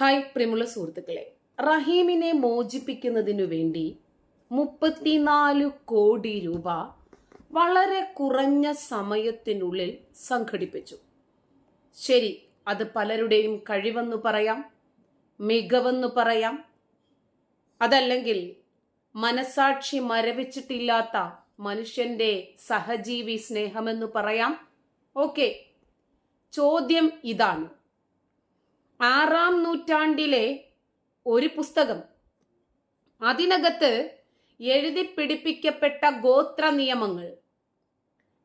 Hi പ്രിയമുള്ള സുഹൃത്തുക്കളെ. റഹീമിനെ മോചിപ്പിക്കുന്നതിനു വേണ്ടി മുപ്പത്തിനാല് കോടി രൂപ വളരെ കുറഞ്ഞ സമയത്തിനുള്ളിൽ സംഘടിപ്പിച്ചു. ശരി അത് പലരുടെയും കഴിവെന്ന് പറയാം മികവെന്ന് പറയാം. അതല്ലെങ്കിൽ മനസാക്ഷി മരവിച്ചിട്ടില്ലാത്ത മനുഷ്യന്റെ സഹജീവി സ്നേഹമെന്ന് പറയാം. ഓക്കെ ചോദ്യം ഇതാണ്. ആറാം നൂറ്റാണ്ടിലെ ഒരു പുസ്തകം. അതിനകത്ത് എഴുതി പിടിപ്പിക്കപ്പെട്ട ഗോത്ര നിയമങ്ങൾ.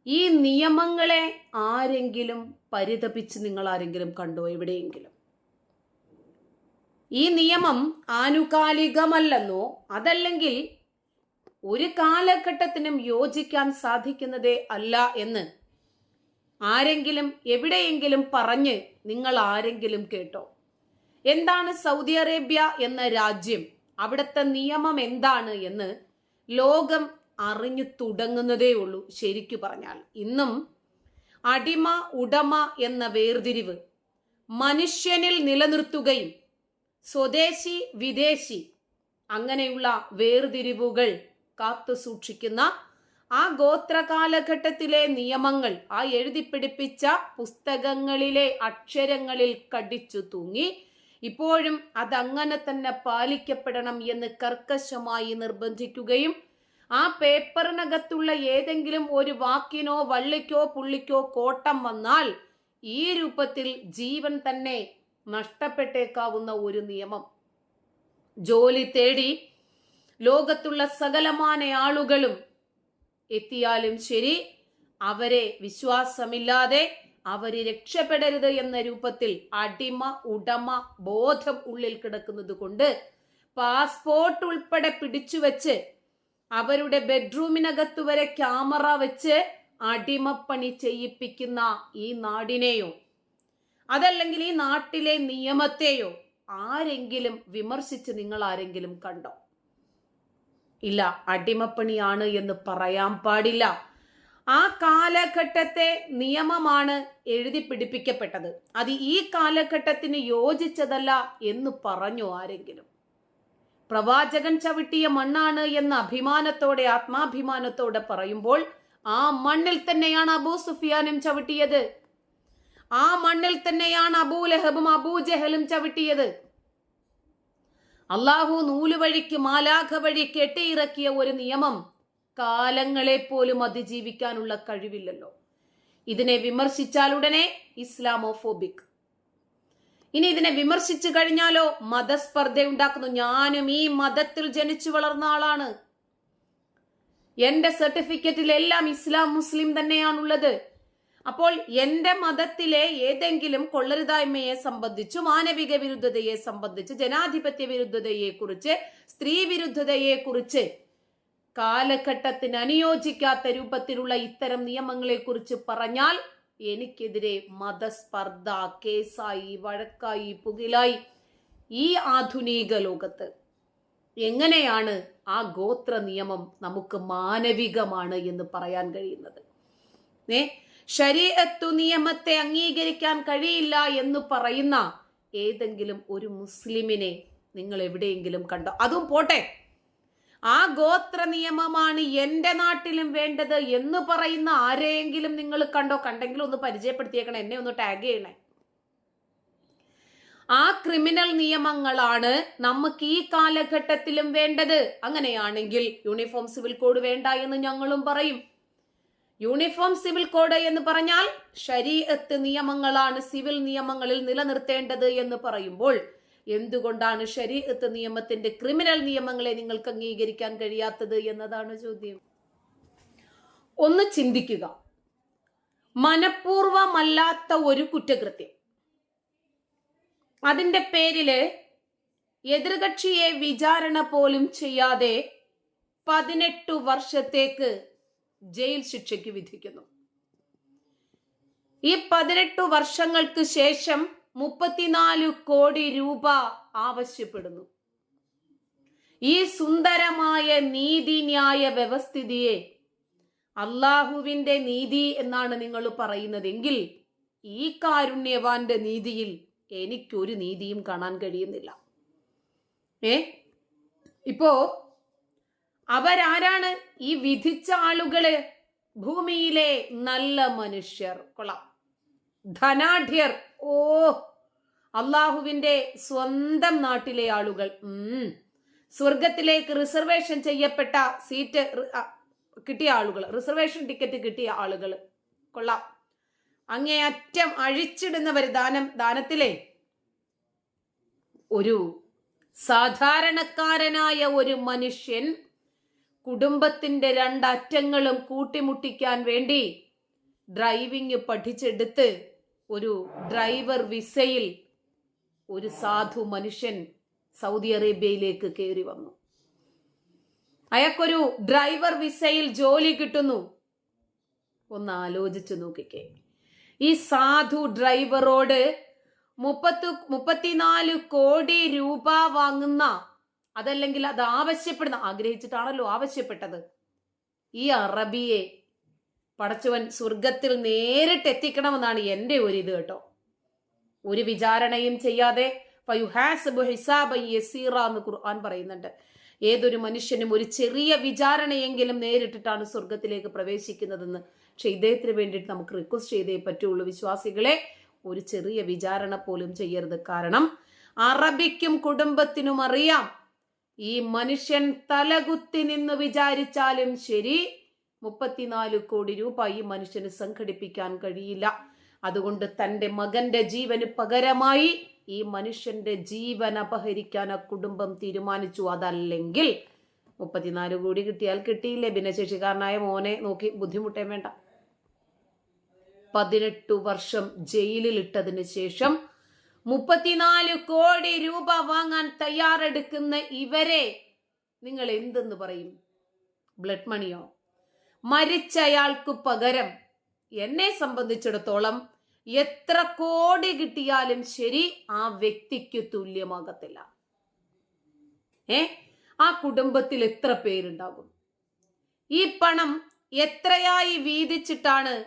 ഈ നിയമങ്ങളെ ആരെങ്കിലും പരിതപിച്ച് നിങ്ങൾ ആരെങ്കിലും കണ്ടോ എവിടെയെങ്കിലും? ഈ നിയമം ആനുകാലികമല്ലെന്നോ അതല്ലെങ്കിൽ ഒരു കാലഘട്ടത്തിനും യോജിക്കാൻ സാധിക്കുന്നതേ അല്ല എന്ന് ആരെങ്കിലും എവിടെയെങ്കിലും പറഞ്ഞ് നിങ്ങൾ ആരെങ്കിലും കേട്ടോ? എന്താണ് സൗദി അറേബ്യ എന്ന രാജ്യം? അവിടുത്തെ നിയമം എന്താണ് എന്ന് ലോകം അറിഞ്ഞു തുടങ്ങുന്നതേ ഉള്ളൂ ശരിക്കു പറഞ്ഞാൽ. ഇന്നും അടിമ ഉടമ എന്ന വേർതിരിവ് മനുഷ്യനിൽ നിലനിർത്തുകയും സ്വദേശി വിദേശി അങ്ങനെയുള്ള വേർതിരിവുകൾ കാത്തു സൂക്ഷിക്കുന്ന ആ ഗോത്ര കാലഘട്ടത്തിലെ നിയമങ്ങൾ ആ എഴുതിപ്പിടിപ്പിച്ച പുസ്തകങ്ങളിലെ അക്ഷരങ്ങളിൽ കടിച്ചു തൂങ്ങി ഇപ്പോഴും അതങ്ങനെ തന്നെ പാലിക്കപ്പെടണം എന്ന് കർക്കശമായി നിർബന്ധിക്കുകയും ആ പേപ്പറിനകത്തുള്ള ഏതെങ്കിലും ഒരു വാക്കിനോ വള്ളിക്കോ പുള്ളിക്കോ കോട്ടം വന്നാൽ ഈ രൂപത്തിൽ ജീവൻ തന്നെ നഷ്ടപ്പെട്ടേക്കാവുന്ന ഒരു നിയമം. ജോലി തേടി ലോകത്തുള്ള സകലമാന ആളുകളും എത്തിയാലും ശരി അവരെ വിശ്വാസമില്ലാതെ അവർ രക്ഷപ്പെടരുത് എന്ന രൂപത്തിൽ അടിമ ഉടമ ബോധം ഉള്ളിൽ കിടക്കുന്നത് കൊണ്ട് പാസ്പോർട്ട് ഉൾപ്പെടെ പിടിച്ചു വെച്ച് അവരുടെ ബെഡ്റൂമിനകത്ത് വരെ ക്യാമറ വെച്ച് അടിമപ്പണി ചെയ്യിപ്പിക്കുന്ന ഈ നാടിനെയോ അതല്ലെങ്കിൽ ഈ നാട്ടിലെ നിയമത്തെയോ ആരെങ്കിലും വിമർശിച്ച് നിങ്ങൾ ആരെങ്കിലും കണ്ടോ? ഇല്ല അടിമപ്പണിയാണ് എന്ന് പറയാൻ പാടില്ല. ആ കാലഘട്ടത്തെ നിയമമാണ് എഴുതി പിടിപ്പിക്കപ്പെട്ടത്. അത് ഈ കാലഘട്ടത്തിന് യോജിച്ചതല്ല എന്ന് പറഞ്ഞു ആരെങ്കിലും. പ്രവാചകൻ ചവിട്ടിയ മണ്ണാണ് എന്ന അഭിമാനത്തോടെ ആത്മാഭിമാനത്തോടെ പറയുമ്പോൾ ആ മണ്ണിൽ തന്നെയാണ് അബൂ സുഫിയാനും ചവിട്ടിയത്. ആ മണ്ണിൽ തന്നെയാണ് അബൂ ലഹബും അബൂ ജഹലും ചവിട്ടിയത്. അള്ളാഹു നൂലുവഴിക്ക് മാലാഖ വഴി കെട്ടിയിറക്കിയ ഒരു നിയമം കാലങ്ങളെ പോലും അതിജീവിക്കാനുള്ള കഴിവില്ലല്ലോ. ഇതിനെ വിമർശിച്ചാൽ ഉടനെ ഇസ്ലാമോഫോബിക്. ഇനി ഇതിനെ വിമർശിച്ചു കഴിഞ്ഞാലോ മതസ്പർദ്ധ ഉണ്ടാക്കുന്നു ഞാനും ഈ മതത്തിൽ ജനിച്ചു വളർന്ന ആളാണ്. എന്റെ സർട്ടിഫിക്കറ്റിൽ എല്ലാം ഇസ്ലാം മുസ്ലിം തന്നെയാണുള്ളത്. അപ്പോൾ എന്റെ മതത്തിലെ ഏതെങ്കിലും കൊള്ളരുതായ്മയെ സംബന്ധിച്ചു മാനവിക വിരുദ്ധതയെ സംബന്ധിച്ച് ജനാധിപത്യ വിരുദ്ധതയെ കുറിച്ച് സ്ത്രീ വിരുദ്ധതയെ കുറിച്ച് കാലഘട്ടത്തിന് അനുയോജിക്കാത്ത രൂപത്തിലുള്ള ഇത്തരം നിയമങ്ങളെ കുറിച്ച് പറഞ്ഞാൽ എനിക്കെതിരെ മതസ്പർദ്ധ കേസായി വഴക്കായി പുകിലായി ഈ ആധുനിക ലോകത്ത് എങ്ങനെയാണ് ആ ഗോത്ര നിയമം നമുക്ക് മാനവികമാണ് എന്ന് പറയാൻ കഴിയുന്നത്? ഏ? ശരീരത്തു നിയമത്തെ അംഗീകരിക്കാൻ കഴിയില്ല എന്ന് പറയുന്ന ഏതെങ്കിലും ഒരു മുസ്ലിമിനെ നിങ്ങൾ എവിടെയെങ്കിലും കണ്ടോ? അതും പോട്ടെ. ആ ഗോത്ര നിയമമാണ് എന്റെ നാട്ടിലും വേണ്ടത് എന്ന് പറയുന്ന ആരെയെങ്കിലും നിങ്ങൾ കണ്ടോ? കണ്ടെങ്കിൽ ഒന്ന് പരിചയപ്പെടുത്തിയേക്കണം. എന്നെ ഒന്ന് ടാഗ് ചെയ്യണേ. ആ ക്രിമിനൽ നിയമങ്ങളാണ് നമുക്ക് ഈ കാലഘട്ടത്തിലും വേണ്ടത്. അങ്ങനെയാണെങ്കിൽ യൂണിഫോം സിവിൽ കോഡ് വേണ്ട എന്ന് ഞങ്ങളും പറയും. യൂണിഫോം സിവിൽ കോഡ് എന്ന് പറഞ്ഞാൽ ശരീരത്ത് നിയമങ്ങളാണ് സിവിൽ നിയമങ്ങളിൽ നിലനിർത്തേണ്ടത് എന്ന് പറയുമ്പോൾ എന്തുകൊണ്ടാണ് ശരീരത്ത് നിയമത്തിന്റെ ക്രിമിനൽ നിയമങ്ങളെ നിങ്ങൾക്ക് അംഗീകരിക്കാൻ കഴിയാത്തത് എന്നതാണ് ചോദ്യം. ഒന്ന് ചിന്തിക്കുക. മനഃപൂർവമല്ലാത്ത ഒരു കുറ്റകൃത്യം. അതിന്റെ പേരിൽ എതിർകക്ഷിയെ വിചാരണ പോലും ചെയ്യാതെ പതിനെട്ടു വർഷത്തേക്ക് ജയിൽ ശിക്ഷയ്ക്ക് വിധിക്കുന്നു. ഈ പതിനെട്ടു വർഷങ്ങൾക്ക് ശേഷം മുപ്പത്തിനാല് കോടി രൂപ ആവശ്യപ്പെടുന്നു. ഈ സുന്ദരമായ നീതിന്യായ വ്യവസ്ഥിതിയെ അള്ളാഹുവിന്റെ നീതി എന്നാണ് നിങ്ങൾ പറയുന്നതെങ്കിൽ ഈ കാരുണ്യവാന്റെ നീതിയിൽ എനിക്കൊരു നീതിയും കാണാൻ കഴിയുന്നില്ല. ഏ? ഇപ്പോ അവരാരാണ്? ഈ വിധിച്ച ആളുകൾ ഭൂമിയിലെ നല്ല മനുഷ്യർ. കൊള്ളാം. ധനാഢ്യർ. ഓ അള്ളാഹുവിന്റെ സ്വന്തം നാട്ടിലെ ആളുകൾ. ഉം. സ്വർഗത്തിലേക്ക് റിസർവേഷൻ ചെയ്യപ്പെട്ട സീറ്റ് കിട്ടിയ ആളുകൾ റിസർവേഷൻ ടിക്കറ്റ് കിട്ടിയ ആളുകൾ. കൊള്ളാം. അങ്ങേയറ്റം അഴിച്ചിടുന്നവർ ദാനം ദാനത്തിലെ ഒരു സാധാരണക്കാരനായ ഒരു മനുഷ്യൻ കുടുംബത്തിന്റെ രണ്ടറ്റങ്ങളും കൂട്ടിമുട്ടിക്കാൻ വേണ്ടി ഡ്രൈവിംഗ് പഠിച്ചെടുത്ത് ഒരു ഡ്രൈവർ വിസയിൽ ഒരു സാധു മനുഷ്യൻ സൗദി അറേബ്യയിലേക്ക് കയറി വന്നു. അയാൾക്കൊരു ഡ്രൈവർ വിസയിൽ ജോലി കിട്ടുന്നു. ഒന്ന് ആലോചിച്ചു നോക്കിക്കേ. ഈ സാധു ഡ്രൈവറോട് മുപ്പത്തു മുപ്പത്തിനാല് കോടി രൂപ വാങ്ങുന്ന അതല്ലെങ്കിൽ അത് ആവശ്യപ്പെടുന്ന ആഗ്രഹിച്ചിട്ടാണല്ലോ ആവശ്യപ്പെട്ടത്. ഈ അറബിയെ പടച്ചവൻ സ്വർഗത്തിൽ നേരിട്ട് എത്തിക്കണമെന്നാണ് എന്റെ ഒരു ഇത് കേട്ടോ. ഒരു വിചാരണയും ചെയ്യാതെ എന്ന് ഖുർആൻ പറയുന്നുണ്ട്. ഏതൊരു മനുഷ്യനും ഒരു ചെറിയ വിചാരണയെങ്കിലും നേരിട്ടിട്ടാണ് സ്വർഗത്തിലേക്ക് പ്രവേശിക്കുന്നതെന്ന്. പക്ഷെ ഇദ്ദേഹത്തിന് വേണ്ടിയിട്ട് നമുക്ക് റിക്വസ്റ്റ് ചെയ്തേ പറ്റുള്ളൂ. വിശ്വാസികളെ ഒരു ചെറിയ വിചാരണ പോലും ചെയ്യരുത്. കാരണം അറബിക്കും കുടുംബത്തിനും അറിയാം ഈ മനുഷ്യൻ തലകുത്തി നിന്ന് വിചാരിച്ചാലും ശരി മുപ്പത്തിനാല് കോടി രൂപ ഈ മനുഷ്യന് സംഘടിപ്പിക്കാൻ കഴിയില്ല. അതുകൊണ്ട് തന്റെ മകന്റെ ജീവന് പകരമായി ഈ മനുഷ്യന്റെ ജീവൻ അപഹരിക്കാൻ ആ കുടുംബം തീരുമാനിച്ചു. അതല്ലെങ്കിൽ മുപ്പത്തിനാല് കോടി കിട്ടിയാൽ കിട്ടിയില്ലേ? ഭിന്നശേഷിക്കാരനായ മോനെ നോക്കി ബുദ്ധിമുട്ടേ വേണ്ട. പതിനെട്ടു വർഷം ജയിലിൽ ഇട്ടതിന് ശേഷം മുപ്പത്തിനാല് കോടി രൂപ വാങ്ങാൻ തയ്യാറെടുക്കുന്ന ഇവരെ നിങ്ങൾ എന്തെന്ന് പറയും? ബ്ലഡ് മണിയോ? മരിച്ചയാൾക്ക് പകരം എന്നെ സംബന്ധിച്ചിടത്തോളം എത്ര കോടി കിട്ടിയാലും ശരി ആ വ്യക്തിക്ക് തുല്യമാകത്തില്ല. ഏ? ആ കുടുംബത്തിൽ എത്ര പേരുണ്ടാകും? ഈ പണം എത്രയായി വീതിച്ചിട്ടാണ്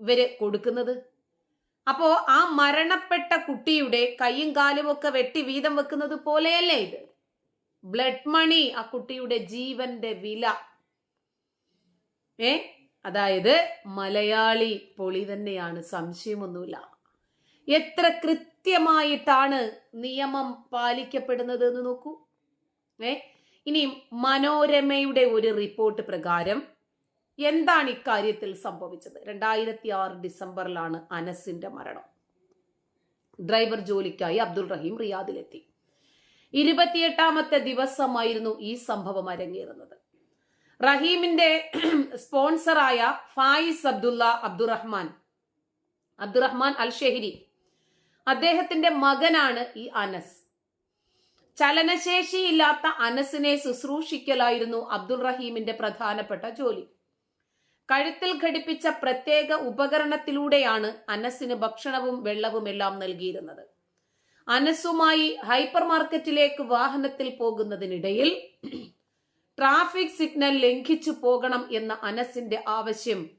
ഇവർ കൊടുക്കുന്നത്? അപ്പോ ആ മരണപ്പെട്ട കുട്ടിയുടെ കൈയും കാലും ഒക്കെ വെട്ടി വീതം വെക്കുന്നത് പോലെയല്ലേ ഇത്? ബ്ലഡ് മണി ആ കുട്ടിയുടെ ജീവന്റെ വില. ഏ? അതായത് മലയാളി പൊളി തന്നെയാണ് സംശയമൊന്നുമില്ല. എത്ര കൃത്യമായിട്ടാണ് നിയമം പാലിക്കപ്പെടുന്നത് എന്ന് നോക്കൂ. ഏ? ഇനി മനോരമയുടെ ഒരു റിപ്പോർട്ട് പ്രകാരം എന്താണ് ഇക്കാര്യത്തിൽ സംഭവിച്ചത്? രണ്ടായിരത്തി ആറ് ഡിസംബറിലാണ് അനസിന്റെ മരണം. ഡ്രൈവർ ജോലിക്കായി അബ്ദുൾ റഹീം റിയാദിലെത്തി. ഇരുപത്തിയെട്ടാമത്തെ ദിവസമായിരുന്നു ഈ സംഭവം അരങ്ങേറുന്നത്. റഹീമിന്റെ സ്പോൺസറായ ഫായിസ് അബ്ദുള്ള അബ്ദുറഹ്മാൻ അബ്ദുറഹ്മാൻ അൽ ഷെഹരി അദ്ദേഹത്തിന്റെ മകനാണ് ഈ അനസ്. ചലനശേഷിയില്ലാത്ത അനസിനെ ശുശ്രൂഷിക്കലായിരുന്നു അബ്ദുൾ റഹീമിന്റെ പ്രധാനപ്പെട്ട ജോലി. കഴുത്തിൽ ഘടിപ്പിച്ച പ്രത്യേക ഉപകരണത്തിലൂടെയാണ് അനസിന് ഭക്ഷണവും വെള്ളവും എല്ലാം നൽകിയിരുന്നത്. അനസുമായി ഹൈപ്പർ മാർക്കറ്റിലേക്ക് വാഹനത്തിൽ പോകുന്നതിനിടയിൽ ട്രാഫിക് സിഗ്നൽ ലംഘിച്ചു പോകണം എന്ന അനസിന്റെ ആവശ്യം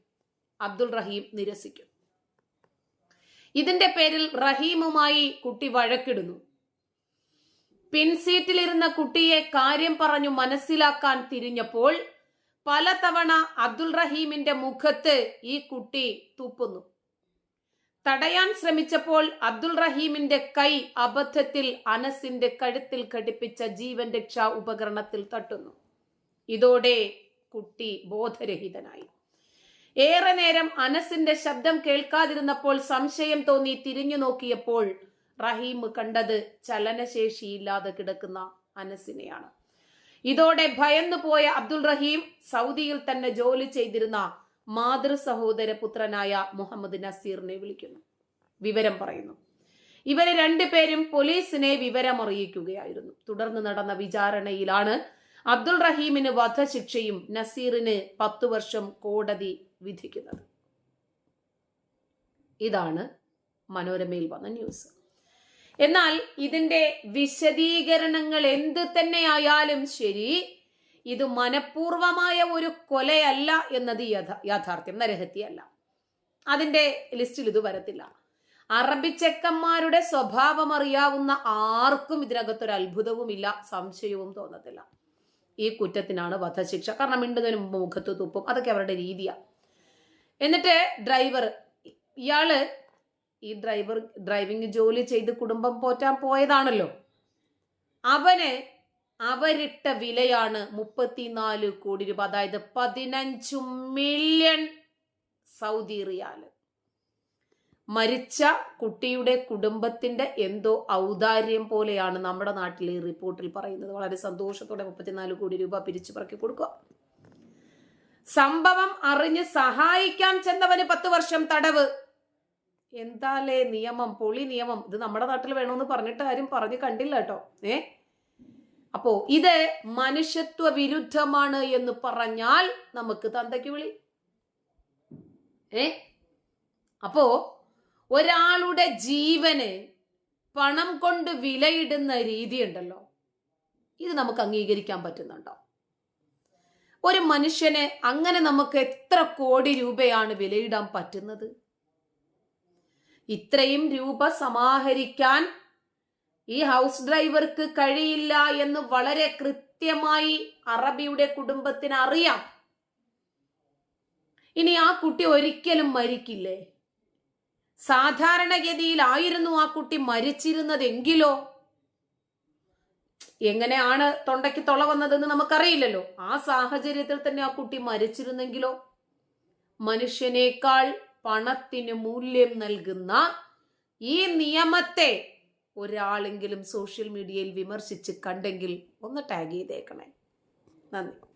അബ്ദുൾ റഹീം നിരസിക്കും. ഇതിന്റെ പേരിൽ റഹീമുമായി കുട്ടി വഴക്കിടുന്നു. പിൻസീറ്റിലിരുന്ന കുട്ടിയെ കാര്യം പറഞ്ഞു മനസ്സിലാക്കാൻ തിരിഞ്ഞപ്പോൾ പലതവണ അബ്ദുൾ റഹീമിന്റെ മുഖത്ത് ഈ കുട്ടി തുപ്പുന്നു. തടയാൻ ശ്രമിച്ചപ്പോൾ അബ്ദുൾ റഹീമിന്റെ കൈ അബദ്ധത്തിൽ അനസിന്റെ കഴുത്തിൽ ഘടിപ്പിച്ച ജീവൻ രക്ഷാ ഉപകരണത്തിൽ തട്ടുന്നു. ഇതോടെ കുട്ടി ബോധരഹിതനായി. ഏറെ നേരം അനസിന്റെ ശബ്ദം കേൾക്കാതിരുന്നപ്പോൾ സംശയം തോന്നി തിരിഞ്ഞു നോക്കിയപ്പോൾ റഹീം കണ്ടത് ചലനശേഷിയില്ലാതെ കിടക്കുന്ന അനസിനെയാണ്. ഇതോടെ ഭയന്നു പോയ അബ്ദുൾ റഹീം സൗദിയിൽ തന്നെ ജോലി ചെയ്തിരുന്ന മാതൃ സഹോദര പുത്രനായ മുഹമ്മദ് നസീറിനെ വിളിക്കുന്നു. വിവരം പറയുന്നു. ഇവരെ രണ്ടുപേരും പോലീസിനെ വിവരമറിയിക്കുകയായിരുന്നു. തുടർന്ന് നടന്ന വിചാരണയിലാണ് അബ്ദുൾ റഹീമിന് വധശിക്ഷയും നസീറിന് പത്തു വർഷം കോടതി വിധിക്കുന്നത്. ഇതാണ് മനോരമയിൽ വന്ന ന്യൂസ്. എന്നാൽ ഇതിന്റെ വിശദീകരണങ്ങൾ എന്ത് തന്നെയായാലും ശരി ഇത് മനഃപൂർവമായ ഒരു കൊലയല്ല എന്നത് യഥ യാഥാർത്ഥ്യം നരഹത്യല്ല അതിന്റെ ലിസ്റ്റിൽ ഇത് വരത്തില്ല. അറബിച്ചെക്കന്മാരുടെ സ്വഭാവം അറിയാവുന്ന ആർക്കും ഇതിനകത്തൊരു അത്ഭുതവുമില്ല സംശയവും തോന്നത്തില്ല. ഈ കുറ്റത്തിനാണ് വധശിക്ഷ. കാരണം മിണ്ടുന്നതിന് മുമ്പ് മുഖത്ത് തുപ്പും. അതൊക്കെ അവരുടെ രീതിയാണ് എന്നിട്ട് ഡ്രൈവർ ഇയാൾ ഈ ഡ്രൈവർ ഡ്രൈവിംഗ് ജോലി ചെയ്ത് കുടുംബം പോറ്റാൻ പോയതാണല്ലോ. അവന് അവരിട്ട വിലയാണ് മുപ്പത്തിനാല് കോടി രൂപ. അതായത് പതിനഞ്ചു മില്യൺ സൗദി റിയാൽ. മരിച്ച കുട്ടിയുടെ കുടുംബത്തിന്റെ എന്തോ ഔദാര്യം പോലെയാണ് നമ്മുടെ നാട്ടിലെ ഈ റിപ്പോർട്ടിൽ പറയുന്നത്. വളരെ സന്തോഷത്തോടെ മുപ്പത്തിനാല് കോടി രൂപ പിരിച്ചു പറക്കി കൊടുക്കുക. സംഭവം അറിഞ്ഞ് സഹായിക്കാൻ ചെന്നവന് പത്ത് വർഷം തടവ്. എന്താലേ നിയമം പൊളി നിയമം? ഇത് നമ്മുടെ നാട്ടിൽ വേണമെന്ന് പറഞ്ഞിട്ട് ആരും പറഞ്ഞു കണ്ടില്ല കേട്ടോ. ഏ? അപ്പോ ഇത് മനുഷ്യത്വ വിരുദ്ധമാണ് എന്ന് പറഞ്ഞാൽ നമുക്ക് തന്തയ്ക്ക് വിളി. ഏ? അപ്പോ ഒരാളുടെ ജീവന് പണം കൊണ്ട് വിലയിടുന്ന രീതി ഉണ്ടല്ലോ ഇത് നമുക്ക് അംഗീകരിക്കാൻ പറ്റുന്നുണ്ടോ? ഒരു മനുഷ്യന് അങ്ങനെ നമുക്ക് എത്ര കോടി രൂപയാണ് വിലയിടാൻ പറ്റുന്നത്? ഇത്രയും രൂപ സമാഹരിക്കാൻ ഈ ഹൗസ് ഡ്രൈവർക്ക് കഴിയില്ല എന്ന് വളരെ കൃത്യമായി അറബിയുടെ കുടുംബത്തിന് അറിയാം. ഇനി ആ കുട്ടി ഒരിക്കലും മരിക്കില്ലേ? സാധാരണഗതിയിലായിരുന്നു ആ കുട്ടി മരിച്ചിരുന്നതെങ്കിലോ? എങ്ങനെയാണ് തൊണ്ടയ്ക്ക് തൊള വന്നതെന്ന് നമുക്കറിയില്ലല്ലോ. ആ സാഹചര്യത്തിൽ തന്നെ ആ കുട്ടി മരിച്ചിരുന്നെങ്കിലോ? മനുഷ്യനേക്കാൾ പണത്തിന് മൂല്യം നൽകുന്ന ഈ നിയമത്തെ ഒരാളെങ്കിലും സോഷ്യൽ മീഡിയയിൽ വിമർശിച്ച് കണ്ടെങ്കിൽ ഒന്ന് ടാഗ് ചെയ്തേക്കണേ. നന്ദി.